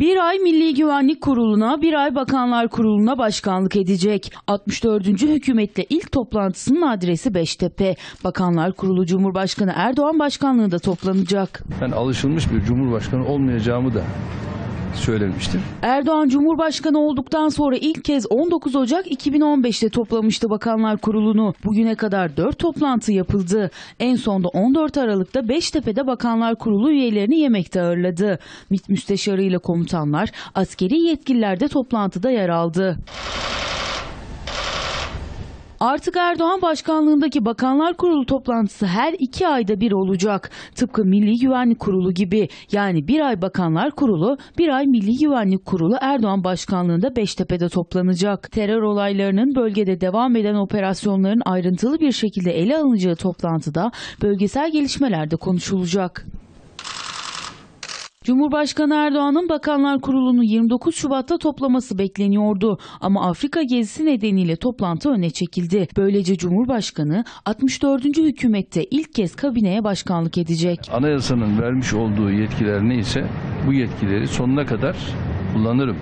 Bir ay Milli Güvenlik Kurulu'na, bir ay Bakanlar Kurulu'na başkanlık edecek. 64. hükümetle ilk toplantısının adresi Beştepe. Bakanlar Kurulu Cumhurbaşkanı Erdoğan başkanlığında toplanacak. Ben alışılmış bir cumhurbaşkanı olmayacağımı da söylemiştim. Erdoğan Cumhurbaşkanı olduktan sonra ilk kez 19 Ocak 2015'te toplamıştı Bakanlar Kurulu'nu. Bugüne kadar 4 toplantı yapıldı. En sonda 14 Aralık'ta Beştepe'de Bakanlar Kurulu üyelerini yemekte ağırladı. MİT müsteşarı ile komutanlar, askeri yetkililer de toplantıda yer aldı. Artık Erdoğan başkanlığındaki Bakanlar Kurulu toplantısı her iki ayda bir olacak. Tıpkı Milli Güvenlik Kurulu gibi. Yani bir ay Bakanlar Kurulu, bir ay Milli Güvenlik Kurulu Erdoğan başkanlığında Beştepe'de toplanacak. Terör olaylarının bölgede devam eden operasyonların ayrıntılı bir şekilde ele alınacağı toplantıda bölgesel gelişmeler de konuşulacak. Cumhurbaşkanı Erdoğan'ın Bakanlar Kurulu'nu 29 Şubat'ta toplaması bekleniyordu ama Afrika gezisi nedeniyle toplantı öne çekildi. Böylece Cumhurbaşkanı 64. hükümette ilk kez kabineye başkanlık edecek. Anayasanın vermiş olduğu yetkiler neyse bu yetkileri sonuna kadar kullanırım.